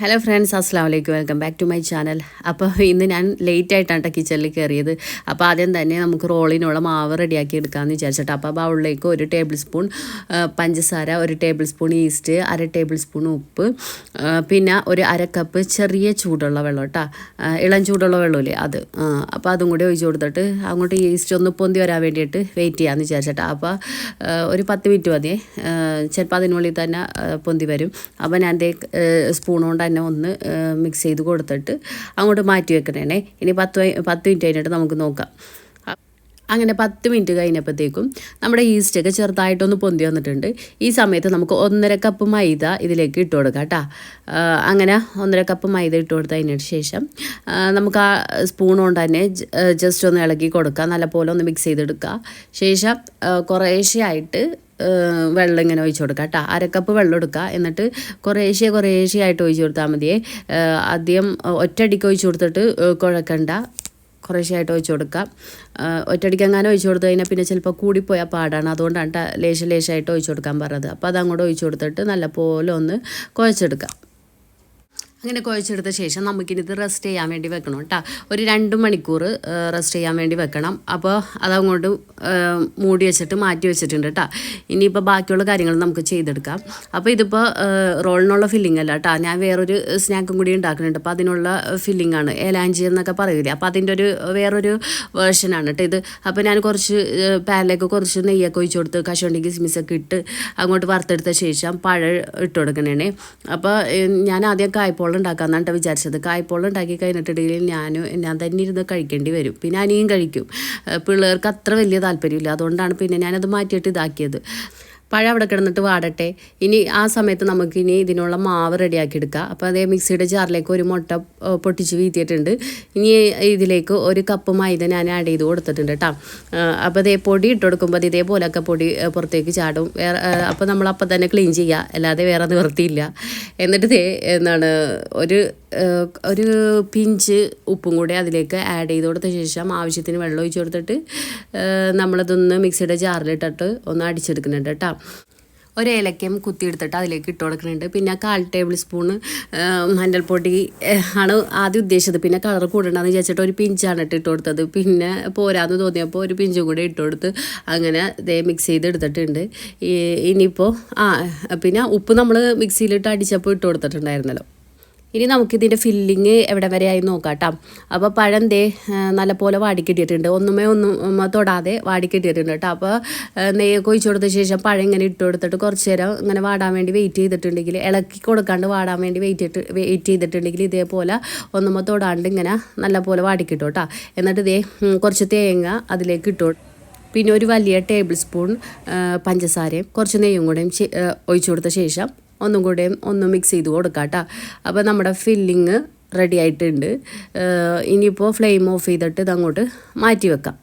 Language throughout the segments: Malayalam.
ഹലോ ഫ്രണ്ട്സ് അസ്സാം വലൈക്കും welcome back to my channel അപ്പോൾ ഇന്ന് ഞാൻ ലേറ്റ് ആയിട്ടാണ് കിച്ചണിൽ കയറിയത് അപ്പോൾ ആദ്യം തന്നെ നമുക്ക് റോളിനുള്ള മാവ് റെഡിയാക്കി എടുക്കാമെന്ന് വിചാരിച്ചിട്ട്. അപ്പോൾ ബൗളിലേക്ക് ഒരു ടേബിൾ സ്പൂൺ പഞ്ചസാര ഒരു ടേബിൾ സ്പൂൺ ഈസ്റ്റ് അര ടേബിൾ സ്പൂൺ ഉപ്പ് പിന്നെ ഒരു അര കപ്പ് ചെറിയ ചൂടുള്ള വെള്ളം കേട്ടോ ഇളം ചൂടുള്ള വെള്ളമില്ലേ അത്. അപ്പോൾ അതും കൂടി ഒഴിച്ചു കൊടുത്തിട്ട് അങ്ങോട്ട് ഈസ്റ്റ് ഒന്ന് പൊന്തി വരാൻ വേണ്ടിയിട്ട് വെയിറ്റ് ചെയ്യാമെന്ന് വിചാരിച്ചിട്ട്. അപ്പോൾ ഒരു പത്ത് മിനിറ്റ് മതിയേ. ചിലപ്പോൾ അതിനുള്ളിൽ തന്നെ പൊന്തി വരും. അപ്പോൾ ഞാൻ ദേ സ്പൂൺ കൊണ്ട് തന്നെ ഒന്ന് മിക്സ് ചെയ്ത് കൊടുത്തിട്ട് അങ്ങോട്ട് മാറ്റി വെക്കണേ ഇനി പത്ത് പത്ത് മിനിറ്റ് കഴിഞ്ഞിട്ട് നമുക്ക് നോക്കാം. അങ്ങനെ പത്ത് മിനിറ്റ് കഴിഞ്ഞപ്പോഴത്തേക്കും നമ്മുടെ ഈസ്റ്റൊക്കെ ചെറുതായിട്ടൊന്ന് പൊന്തി വന്നിട്ടുണ്ട്. ഈ സമയത്ത് നമുക്ക് ഒന്നര കപ്പ് മൈദ ഇതിലേക്ക് ഇട്ട് കൊടുക്കാം കേട്ടോ. അങ്ങനെ ഒന്നര കപ്പ് മൈദ ഇട്ട് കൊടുത്തതിന് ശേഷം നമുക്ക് ആ സ്പൂൺ കൊണ്ട് തന്നെ ജസ്റ്റ് ഒന്ന് ഇളക്കി കൊടുക്കുക നല്ലപോലെ ഒന്ന് മിക്സ് ചെയ്തെടുക്കുക ശേഷം കുറേശ്ശെയായിട്ട് വെള്ളം ഇങ്ങനെ ഒഴിച്ചു കൊടുക്കുക കേട്ടോ. അരക്കപ്പ് വെള്ളം എടുക്കുക. എന്നിട്ട് കുറേശ്ശെ കുറേശ്ശെ ആയിട്ട് ഒഴിച്ചു കൊടുത്താൽ മതിയേ. ആദ്യം ഒറ്റയടിക്ക് ഒഴിച്ചു കൊടുത്തിട്ട് കുഴക്കണ്ട. കുറേശ്ശെയായിട്ട് ഒഴിച്ചു കൊടുക്കാം അങ്ങനെ ഒഴിച്ച് കൊടുത്തു കഴിഞ്ഞാൽ പിന്നെ ചിലപ്പോൾ കൂടിപ്പോയാൽ പാടാണ്. അതുകൊണ്ടാണ് ലേശ ലേശം ലേശമായിട്ട് ഒഴിച്ചു കൊടുക്കാൻ പറഞ്ഞത്. അപ്പോൾ അതങ്ങോട്ട് ഒഴിച്ച് കൊടുത്തിട്ട് നല്ലപോലെ ഒന്ന് കുഴച്ചെടുക്കാം അങ്ങനെ കുഴച്ചെടുത്ത ശേഷം നമുക്കിനി ഇത് റെസ്റ്റ് ചെയ്യാൻ വേണ്ടി വെക്കണം കേട്ടോ ഒരു രണ്ട് മണിക്കൂർ റെസ്റ്റ് ചെയ്യാൻ വേണ്ടി വെക്കണം. അപ്പോൾ അതങ്ങോട്ട് മൂടി വെച്ചിട്ട് മാറ്റി വെച്ചിട്ടുണ്ട് കേട്ടോ ഇനിയിപ്പോൾ ബാക്കിയുള്ള കാര്യങ്ങൾ നമുക്ക് ചെയ്തെടുക്കാം. അപ്പോൾ ഇതിപ്പോൾ റോളിനുള്ള ഫില്ലിംഗ് അല്ല കേട്ടോ ഞാൻ വേറൊരു സ്നാക്കും കൂടി ഉണ്ടാക്കുന്നുണ്ട്. അപ്പോൾ അതിനുള്ള ഫില്ലിംഗ് ആണ്. ഏലാഞ്ചി എന്നൊക്കെ പറയില്ലേ അപ്പോൾ അതിന്റെ ഒരു വേറൊരു വേർഷനാണ് കേട്ടോ ഇത്. അപ്പോൾ ഞാൻ കുറച്ച് പാനിലേക്ക് കുറച്ച് നെയ്യൊക്കെ ഒഴിച്ചു കൊടുത്ത് കശുവണ്ടി കിസ്മിസൊക്കെ ഇട്ട് അങ്ങോട്ട് വറുത്തെടുത്ത ശേഷം പഴം ഇട്ട് കൊടുക്കണേ അപ്പോൾ ഞാൻ ആദ്യം കായ്പോളം ഉണ്ടാക്കാമെന്നാണ് കേട്ടോ വിചാരിച്ചത്. കായ്പോളം ഉണ്ടാക്കി കഴിഞ്ഞിട്ടുണ്ടെങ്കിൽ ഞാൻ ഞാൻ തന്നെ ഇരുന്ന് കഴിക്കേണ്ടി വരും. പിന്നെ അനിയും കഴിക്കും. പിള്ളേർക്ക് അത്ര വലിയ താല്പര്യമില്ല. അതുകൊണ്ടാണ് പിന്നെ ഞാനത് മാറ്റിയിട്ട് ഇതാക്കിയത്. പഴം അവിടെ കിടന്നിട്ട് വാടട്ടെ. ഇനി ആ സമയത്ത് നമുക്ക് ഇനി ഇതിനുള്ള മാവ് റെഡിയാക്കി എടുക്കാം അപ്പോൾ അതേ മിക്സിയുടെ ജാറിലേക്ക് ഒരു മുട്ട പൊട്ടിച്ച് വീത്തിയിട്ടുണ്ട്. ഇനി ഇതിലേക്ക് ഒരു കപ്പ് മൈദ ഞാൻ ആഡ് ചെയ്ത് കൊടുത്തിട്ടുണ്ട് കേട്ടോ അപ്പോൾ അതേ പൊടി ഇട്ട് കൊടുക്കുമ്പോൾ ഇതേപോലെയൊക്കെ പൊടി പുറത്തേക്ക് ചാടും. വേറെ അപ്പോൾ നമ്മൾ അപ്പം തന്നെ ക്ലീൻ ചെയ്യുക അല്ലാതെ വേറെ നിവർത്തിയില്ല എന്നിട്ട് എന്താണ് ഒരു ഒരു പിഞ്ച് ഉപ്പും കൂടി അതിലേക്ക് ആഡ് ചെയ്ത് കൊടുത്ത ശേഷം ആവശ്യത്തിന് വെള്ളം ഒഴിച്ച് കൊടുത്തിട്ട് നമ്മളതൊന്ന് മിക്സിയുടെ ജാറിലിട്ടിട്ട് ഒന്ന് അടിച്ചെടുക്കുന്നുണ്ട് കേട്ടോ. ഒരു ഏലക്കയും കുത്തിയെടുത്തിട്ട് അതിലേക്ക് ഇട്ട് കൊടുക്കുന്നുണ്ട്. പിന്നെ കാൽ ടേബിൾ സ്പൂൺ മഞ്ഞൾപ്പൊടി ആണ് ആദ്യം ഉദ്ദേശിച്ചത്. പിന്നെ കളർ കൂടണ്ടെന്ന് വിചാരിച്ചിട്ട് ഒരു പിഞ്ചാണ് ഇട്ട് ഇട്ട് കൊടുത്തത്. പിന്നെ പോരാന്ന് തോന്നിയപ്പോൾ ഒരു പിഞ്ചും കൂടി ഇട്ട് കൊടുത്ത് അങ്ങനെ ഇതേ മിക്സ് ചെയ്ത് എടുത്തിട്ടുണ്ട്. ഇനിയിപ്പോൾ ആ പിന്നെ ഉപ്പ് നമ്മൾ മിക്സിയിലിട്ട് അടിച്ചപ്പോൾ ഇട്ട് കൊടുത്തിട്ടുണ്ടായിരുന്നല്ലോ. ഇനി നമുക്കിതിന്റെ ഫില്ലിങ് എവിടെ വരെ ആയി നോക്കാം കേട്ടോ അപ്പോൾ പഴം ദേ നല്ലപോലെ വാടിക്കെട്ടിയിട്ടുണ്ട് ഒന്നുമേ ഒന്നും തൊടാതെ വാടിക്കെട്ടിയിട്ടുണ്ട് കേട്ടോ. അപ്പോൾ നെയ്യ് ഒഴിച്ച് കൊടുത്ത ശേഷം പഴം ഇങ്ങനെ ഇട്ട് കൊടുത്തിട്ട് കുറച്ച് നേരം ഇങ്ങനെ വാടാൻ വേണ്ടി വെയിറ്റ് ചെയ്തിട്ടുണ്ടെങ്കിൽ ഇളക്കി കൊടുക്കാണ്ട് വാടാൻ വേണ്ടി വെയിറ്റ് ഇട്ട് വെയിറ്റ് ചെയ്തിട്ടുണ്ടെങ്കിൽ ഇതേപോലെ ഒന്നുമേ തൊടാണ്ട് ഇങ്ങനെ നല്ലപോലെ വാടിക്കിട്ടും കേട്ടോ എന്നിട്ട് ഇതേ കുറച്ച് തേങ്ങ അതിലേക്ക് ഇട്ടു പിന്നെ ഒരു വലിയ ടേബിൾ സ്പൂൺ പഞ്ചസാരയും കുറച്ച് നെയ്യും കൂടെയും ഒഴിച്ചു കൊടുത്ത ശേഷം ഒന്നും കൂടെയും ഒന്ന് മിക്സ് ചെയ്ത് കൊടുക്കാം കേട്ടോ അപ്പോൾ നമ്മുടെ ഫില്ലിങ് റെഡി ആയിട്ടുണ്ട്. ഇനിയിപ്പോൾ ഫ്ലെയിം ഓഫ് ചെയ്തിട്ട് ഇതങ്ങോട്ട് മാറ്റി വെക്കാം.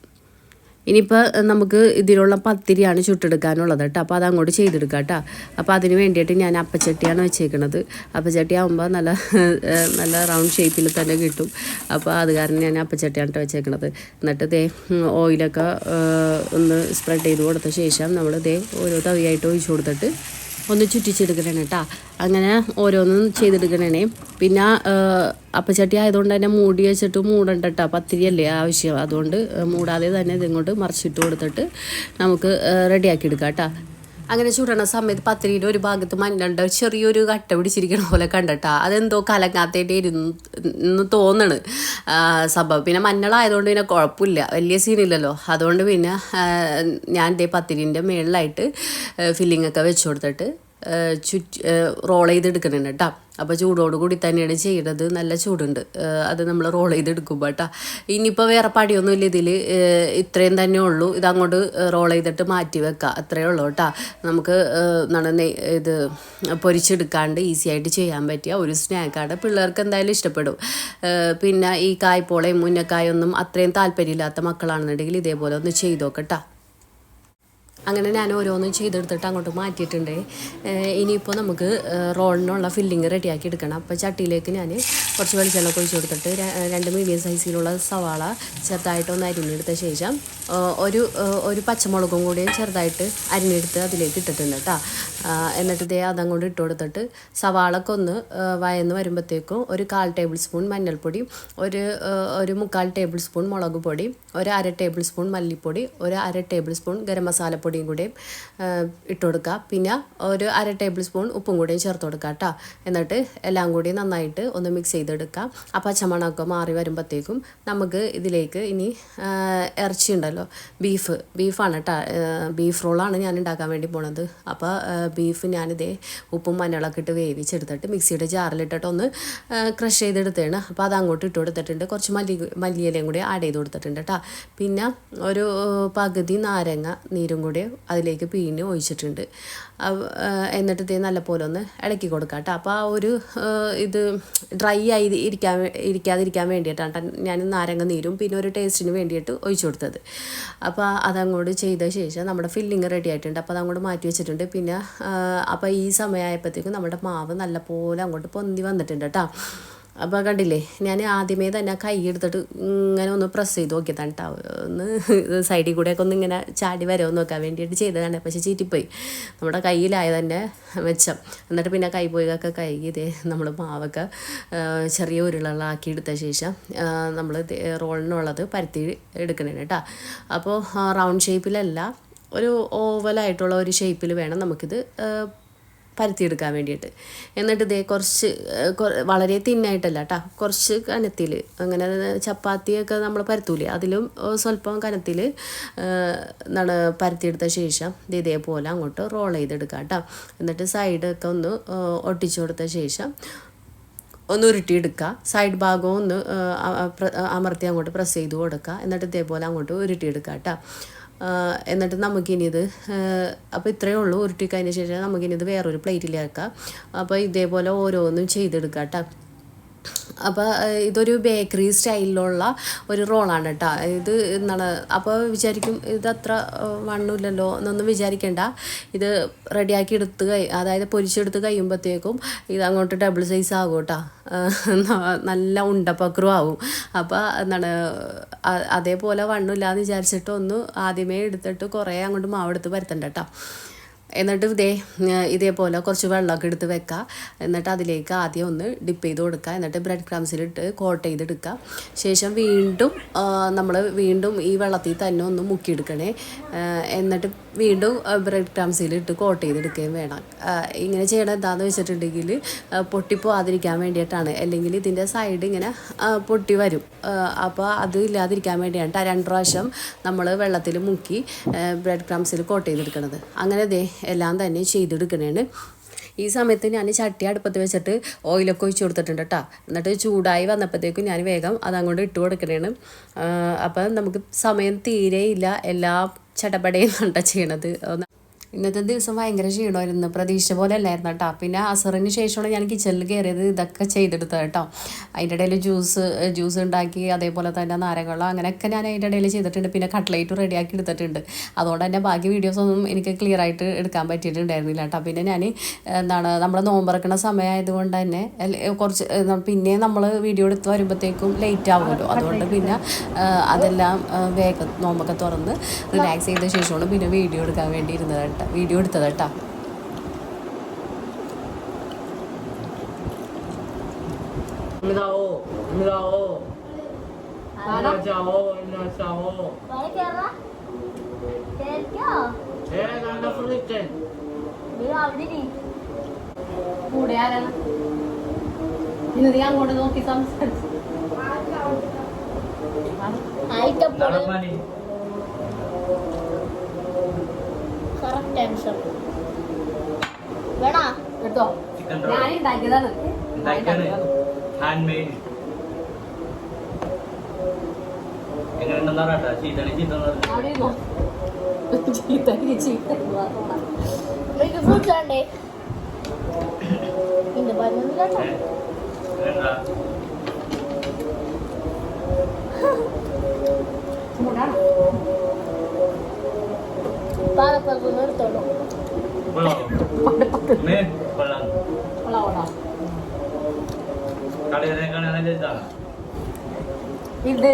ഇനിയിപ്പോൾ നമുക്ക് ഇതിലുള്ള പത്തിരിയാണ് ചുട്ടെടുക്കാനുള്ളത് കേട്ടോ. അപ്പോൾ അതങ്ങോട്ട് അങ്ങോട്ട് ചെയ്തെടുക്കാം കേട്ടോ അപ്പോൾ അതിന് വേണ്ടിയിട്ട് ഞാൻ അപ്പച്ചട്ടിയാണ് വെച്ചേക്കുന്നത് അപ്പച്ചട്ടി ആകുമ്പോൾ നല്ല നല്ല റൗണ്ട് ഷേപ്പിൽ തന്നെ കിട്ടും. അപ്പോൾ അത് കാരണം ഞാൻ അപ്പച്ചട്ടിയാണ് വെച്ചേക്കണത്. എന്നിട്ട് ദേ ഓയിലൊക്കെ ഒന്ന് സ്പ്രെഡ് ചെയ്ത് കൊടുത്ത ശേഷം നമ്മൾ ദേ ഓരോ തവിയായിട്ട് ഒഴിച്ചു കൊടുത്തിട്ട് ഒന്ന് ചുറ്റിച്ചെടുക്കണേ കേട്ടോ അങ്ങനെ ഓരോന്നും ചെയ്തെടുക്കണേ പിന്നെ അപ്പച്ചട്ടി ആയതുകൊണ്ട് തന്നെ മൂടി വെച്ചിട്ട് മൂടണ്ട കേട്ടോ പത്തിരിയല്ലേ ആവശ്യം. അതുകൊണ്ട് മൂടാതെ തന്നെ ഇതിങ്ങോട്ട് മറിച്ചിട്ട് കൊടുത്തിട്ട് നമുക്ക് റെഡിയാക്കി എടുക്കാം കേട്ടോ അങ്ങനെ ചുടണ സമയത്ത് പത്തിരിയുടെ ഒരു ഭാഗത്ത് മഞ്ഞണ്ട ചെറിയൊരു കട്ട പിടിച്ചിരിക്കണ പോലെ കണ്ടിട്ടാ. അതെന്തോ കലങ്ങാത്തേന്റെ ഇരുന്ന് തോന്നണ്. സംഭവം. പിന്നെ മഞ്ഞളായതുകൊണ്ട് പിന്നെ കുഴപ്പമില്ല. വലിയ സീനില്ലല്ലോ. അതുകൊണ്ട് പിന്നെ ഞാൻ ഇതേ പത്തിരിന്റെ മേളിലായിട്ട് ഫില്ലിങ്ങൊക്കെ വെച്ച് കൊടുത്തിട്ട് ചുറ്റ് റോൾ ചെയ്തെടുക്കുന്നുണ്ട് കേട്ടോ അപ്പോൾ ചൂടോട് കൂടി തന്നെയാണ് ചെയ്യുന്നത് നല്ല ചൂടുണ്ട്. അത് നമ്മൾ റോൾ ചെയ്തെടുക്കുമ്പോൾ കേട്ടോ ഇനിയിപ്പോൾ വേറെ പടിയൊന്നുമില്ല ഇതിൽ ഇത്രയും തന്നെ ഉള്ളൂ. ഇതങ്ങോട്ട് റോൾ ചെയ്തിട്ട് മാറ്റി വെക്കുക അത്രയേ ഉള്ളൂ കേട്ടോ നമുക്ക് എന്താണ് ഇത് പൊരിച്ചെടുക്കാണ്ട് ഈസി ആയിട്ട് ചെയ്യാൻ പറ്റിയ ഒരു സ്നാക്കാണ് പിള്ളേർക്ക് എന്തായാലും ഇഷ്ടപ്പെടും. പിന്നെ ഈ കായ്പോളയും മുന്നക്കായൊന്നും അത്രയും താല്പര്യമില്ലാത്ത മക്കളാണെന്നുണ്ടെങ്കിൽ ഇതേപോലെ ഒന്ന് ചെയ്തു നോക്കട്ടോ അങ്ങനെ ഞാൻ ഓരോന്നും ചെയ്തെടുത്തിട്ട് അങ്ങോട്ട് മാറ്റിയിട്ടുണ്ട്. ഇനിയിപ്പോൾ നമുക്ക് റോളിനുള്ള ഫില്ലിങ് റെഡിയാക്കി എടുക്കണം. അപ്പോൾ ചട്ടിയിലേക്ക് ഞാൻ കുറച്ച് വെളിച്ചെണ്ണ ഒഴിച്ച് കൊടുത്തിട്ട് രണ്ട് മീഡിയം സൈസിലുള്ള സവാള ചെറുതായിട്ട് ഒന്ന് അരിഞ്ഞെടുത്ത ശേഷം ഒരു ഒരു പച്ചമുളകും കൂടി ചെറുതായിട്ട് അരിഞ്ഞെടുത്ത് അതിലേക്ക് ഇട്ടിട്ടുണ്ട് കേട്ടോ എന്നിട്ട് ഇതേ അതങ്ങോട്ട് ഇട്ട് കൊടുത്തിട്ട് സവാളൊക്കെ ഒന്ന് വയന്ന് വരുമ്പോഴത്തേക്കും ഒരു കാൽ ടേബിൾ സ്പൂൺ മഞ്ഞൾപ്പൊടി ഒരു ഒരു മുക്കാൽ ടേബിൾ സ്പൂൺ മുളക് പൊടി ഒരു അര ടേബിൾ സ്പൂൺ മല്ലിപ്പൊടി ഒരു അര ടേബിൾ സ്പൂൺ ഗരം മസാലപ്പൊടിയും കൂടി ഇട്ട് കൊടുക്കുക പിന്നെ ഒരു അര ടേബിൾ സ്പൂൺ ഉപ്പും കൂടിയും ചേർത്ത് കൊടുക്കുക കേട്ടോ. എന്നിട്ട് എല്ലാം കൂടി നന്നായിട്ട് ഒന്ന് മിക്സ് ചെയ്തെടുക്കുക ആ പച്ചമണമൊക്കെ മാറി വരുമ്പോഴത്തേക്കും നമുക്ക് ഇതിലേക്ക് ഇനി ഇറച്ചി ഉണ്ടല്ലോ ബീഫ് ബീഫാണ് കേട്ടോ. ബീഫ് റോളാണ് ഞാൻ ഉണ്ടാക്കാൻ വേണ്ടി പോണത്. അപ്പോൾ ബീഫ് ഞാനിതേ ഉപ്പും മഞ്ഞളൊക്കെ ഇട്ട് വേവിച്ചെടുത്തിട്ട് മിക്സിയുടെ ജാറിലിട്ടിട്ട് ഒന്ന് ക്രഷ് ചെയ്തെടുത്തതാണ്. അപ്പോൾ അത് അങ്ങോട്ട് ഇട്ട് കൊടുത്തിട്ടുണ്ട്. കുറച്ച് മല്ലി മല്ലിയിലയും കൂടി ആഡ് ചെയ്ത് കൊടുത്തിട്ടുണ്ട് കേട്ടോ. പിന്നെ ഒരു പകുതി നാരങ്ങ നീരും കൂടി അതിലേക്ക് പിഴിഞ്ഞ് ഒഴിച്ചിട്ടുണ്ട്. എന്നിട്ട് ഇത് നല്ലപോലെ ഒന്ന് ഇളക്കി കൊടുക്കാം കേട്ടോ. അപ്പോൾ ആ ഒരു ഇത് ഡ്രൈ ആയി ഇരിക്കാൻ ഇരിക്കാതിരിക്കാൻ വേണ്ടിയിട്ടാണ് ട്ടോ ഞാൻ നാരങ്ങ നീരും പിന്നെ ഒരു ടേസ്റ്റിന് വേണ്ടിയിട്ട് ഒഴിച്ചു കൊടുത്തത്. അപ്പോൾ അതങ്ങോട്ട് ചെയ്ത ശേഷം നമ്മുടെ ഫില്ലിങ് റെഡി ആയിട്ടുണ്ട്. അപ്പോൾ അതങ്ങോട്ട് മാറ്റി വെച്ചിട്ടുണ്ട്. പിന്നെ അപ്പോൾ ഈ സമയമായപ്പോഴത്തേക്കും നമ്മുടെ മാവ് നല്ലപോലെ അങ്ങോട്ട് പൊന്തി വന്നിട്ടുണ്ട് കേട്ടോ അപ്പോൾ കണ്ടില്ലേ ഞാൻ ആദ്യമേ തന്നെ കൈ എടുത്തിട്ട് ഇങ്ങനെ ഒന്ന് പ്രസ് ചെയ്ത് നോക്കിയതാണ് കേട്ടോ ഒന്ന് സൈഡിൽ കൂടെയൊക്കെ ഒന്ന് ഇങ്ങനെ ചാടി വരവ് നോക്കാൻ വേണ്ടിയിട്ട് ചെയ്തതാണ്. പക്ഷെ ചീറ്റിപ്പോയി. നമ്മുടെ കയ്യിലായ തന്നെ മെച്ചം. എന്നിട്ട് പിന്നെ കൈ പോയൊക്കെ കഴുകി നമ്മൾ മാവൊക്കെ ചെറിയ ഉരുളകളാക്കി എടുത്ത ശേഷം നമ്മൾ റോളിനുള്ളത് പരത്തി എടുക്കണേ കേട്ടോ അപ്പോൾ റൗണ്ട് ഷേപ്പിലല്ല ഒരു ഓവലായിട്ടുള്ള ഒരു ഷേപ്പിൽ വേണം നമുക്കിത് പരത്തിയെടുക്കാൻ വേണ്ടിയിട്ട്. എന്നിട്ട് ഇതേ കുറച്ച് വളരെ തിന്നായിട്ടല്ല കേട്ടോ കുറച്ച് കനത്തിൽ അങ്ങനെ ചപ്പാത്തിയൊക്കെ നമ്മൾ പരത്തൂലേ. അതിലും സ്വല്പം കനത്തിൽ എന്താണ് പരത്തിയെടുത്ത ശേഷം ഇത് ഇതേപോലെ അങ്ങോട്ട് റോൾ ചെയ്തെടുക്കുക കേട്ടോ എന്നിട്ട് സൈഡൊക്കെ ഒന്ന് ഒട്ടിച്ചു കൊടുത്ത ശേഷം ഒന്ന് ഉരുട്ടിയെടുക്കുക. സൈഡ് ഭാഗവും ഒന്ന് അമർത്തി അങ്ങോട്ട് പ്രസ് ചെയ്ത് കൊടുക്കുക. എന്നിട്ട് ഇതേപോലെ അങ്ങോട്ട് ഉരുട്ടിയെടുക്കുക കേട്ടോ എന്നിട്ട് നമുക്കിനി ഇത് അപ്പോൾ ഇത്രയേ ഉള്ളൂ. ഉരുട്ടി കഴിഞ്ഞ ശേഷം നമുക്കിനി ഇത് വേറൊരു പ്ലേറ്റിലാക്കാം അപ്പോൾ ഇതേപോലെ ഓരോന്നും ചെയ്തെടുക്കാം കേട്ടോ അപ്പോൾ ഇതൊരു ബേക്കറി സ്റ്റൈലിലുള്ള ഒരു റോളാണ് കേട്ടോ ഇത് എന്നാണ് അപ്പോൾ വിചാരിക്കും ഇത് അത്ര വണ്ണമില്ലല്ലോ എന്നൊന്നും വിചാരിക്കേണ്ട. ഇത് റെഡിയാക്കി എടുത്ത് കഴി അതായത് പൊരിച്ചെടുത്ത് കഴിയുമ്പോഴത്തേക്കും ഇത് അങ്ങോട്ട് ഡബിൾ സൈസ് ആകും കേട്ടോ നല്ല ഉണ്ടപ്പക്രും ആവും. അപ്പോൾ എന്താണ് അതേപോലെ വണ്ണമില്ലാന്ന് വിചാരിച്ചിട്ട് ഒന്ന് ആദ്യമേ എടുത്തിട്ട് കുറേ അങ്ങോട്ട് മാവെടുത്ത് പരത്തണ്ട കേട്ടോ എന്നിട്ട് ഇതേ ഇതേപോലെ കുറച്ച് വെള്ളമൊക്കെ എടുത്ത് വെക്കുക എന്നിട്ട് അതിലേക്ക് ആദ്യം ഒന്ന് ഡിപ്പ് ചെയ്ത് കൊടുക്കുക എന്നിട്ട് ബ്രെഡ് ക്രംസിലിട്ട് കോട്ട് ചെയ്തെടുക്കുക ശേഷം വീണ്ടും നമ്മൾ വീണ്ടും ഈ വെള്ളത്തിൽ തന്നെ ഒന്ന് മുക്കിയെടുക്കണേ. എന്നിട്ട് വീണ്ടും ബ്രെഡ് ക്രംസിലിട്ട് കോട്ട് ചെയ്തെടുക്കുകയും വേണം. ഇങ്ങനെ ചെയ്യണം എന്താണെന്ന് വെച്ചിട്ടുണ്ടെങ്കിൽ പൊട്ടിപ്പോവാതിരിക്കാൻ വേണ്ടിയിട്ടാണ്. അല്ലെങ്കിൽ ഇതിന്റെ സൈഡ് ഇങ്ങനെ പൊട്ടി വരും. അപ്പോൾ അത് ഇല്ലാതിരിക്കാൻ വേണ്ടിയാണ് രണ്ട് പ്രാവശ്യം നമ്മൾ വെള്ളത്തിൽ മുക്കി ബ്രെഡ് ക്രംസിൽ കോട്ട് ചെയ്തെടുക്കണത്. അങ്ങനെ ദേ എല്ലാം തന്നെ ചെയ്തെടുക്കണേണ്. ഈ സമയത്ത് ഞാൻ ചട്ടി അടുപ്പത്ത് വെച്ചിട്ട് ഓയിലൊക്കെ ഒഴിച്ച് കൊടുത്തിട്ടുണ്ട് കേട്ടോ എന്നിട്ട് ചൂടായി വന്നപ്പോഴത്തേക്കും ഞാൻ വേഗം അതങ്ങോട്ട് ഇട്ട് കൊടുക്കണേണ്. അപ്പം നമുക്ക് സമയം തീരെയില്ല. എല്ലാ ചടപടയും കണ്ട ചെയ്യണത്. ഇന്നത്തെ ദിവസം ഭയങ്കര ക്ഷീണമായിരുന്നു. പ്രതീക്ഷ പോലെ അല്ലായിരുന്നു കേട്ടോ. പിന്നെ അസറിന് ശേഷമാണ് ഞാൻ കിച്ചണിൽ കയറിയത് ഇതൊക്കെ ചെയ്തെടുത്തത് കേട്ടോ. അതിന്റെ ഇടയിൽ ജ്യൂസ് ജ്യൂസ് ഉണ്ടാക്കി അതേപോലെ തന്നെ നാരങ്ങളോ അങ്ങനെയൊക്കെ ഞാൻ അതിന്റെ ഇടയിൽ ചെയ്തിട്ടുണ്ട്. പിന്നെ കട്ട്ലേറ്റ് റെഡിയാക്കി എടുത്തിട്ടുണ്ട്. അതുകൊണ്ട് തന്നെ ബാക്കി വീഡിയോസൊന്നും എനിക്ക് ക്ലിയർ ആയിട്ട് എടുക്കാൻ പറ്റിയിട്ടുണ്ടായിരുന്നില്ല കേട്ടോ. പിന്നെ ഞാൻ എന്താണ് നമ്മൾ നോമ്പറക്കണ സമയമായതുകൊണ്ട് തന്നെ കുറച്ച് പിന്നെ നമ്മൾ വീഡിയോ എടുത്ത് വരുമ്പോഴത്തേക്കും ലേറ്റ് ആവുമല്ലോ. അതുകൊണ്ട് പിന്നെ അതെല്ലാം വേഗം നോമ്പൊക്കെ തുറന്ന് റിലാക്സ് ചെയ്ത ശേഷമാണ് പിന്നെ വീഡിയോ എടുക്കാൻ വേണ്ടി ഇരുന്നത് കേട്ടോ. വീഡിയോ എടുത്തത് കേട്ടോ. കൂടെ ആരാണ്? ഇന്ന് നീ അങ്ങോട്ട് നോക്കി സംസാരിച്ചു. ആയിട്ടപ്പോൾ തേംസ് അപ്പ് വേണോ? എടുത്തോ. ഞാൻ ഉണ്ടാക്കിയതാണ് ഹാൻഡ് മെയ്ഡ് എങ്ങനെയുണ്ടെന്നാ കേട്ടോ ചീത്തണി ചീത്തണി ചീത്തണ്ടേ ഇന്ന് പതിനൊന്ന് കേട്ടോ ചൂടാണോ കളികളെക്കാണ് നല്ല ഇതാണ് ഇത്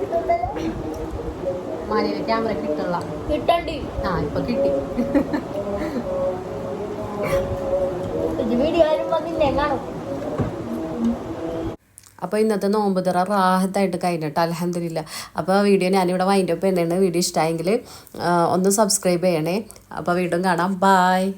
കിട്ടുന്നുണ്ടല്ലോ മാനിയുടെ ക്യാമറ കിട്ടുള്ള കിട്ടണ്ടി. ആ ഇപ്പൊ കിട്ടി. ഇത് വീഡിയോ വരുമ്പോ പിന്നെ കാണും. അപ്പോൾ ഇന്നത്തെ നോമ്പ് തുറ റാഹത്തായിട്ട് കഴിഞ്ഞിട്ട് അലഹമില്ല അപ്പോൾ വീഡിയോ ഞാനിവിടെ വൈൻഡപ്പ് ചെയ്യുന്നുണ്ട് വീഡിയോ ഇഷ്ടമായെങ്കിൽ ഒന്ന് സബ്സ്ക്രൈബ് ചെയ്യണേ. അപ്പോൾ വീണ്ടും കാണാം. ബായ്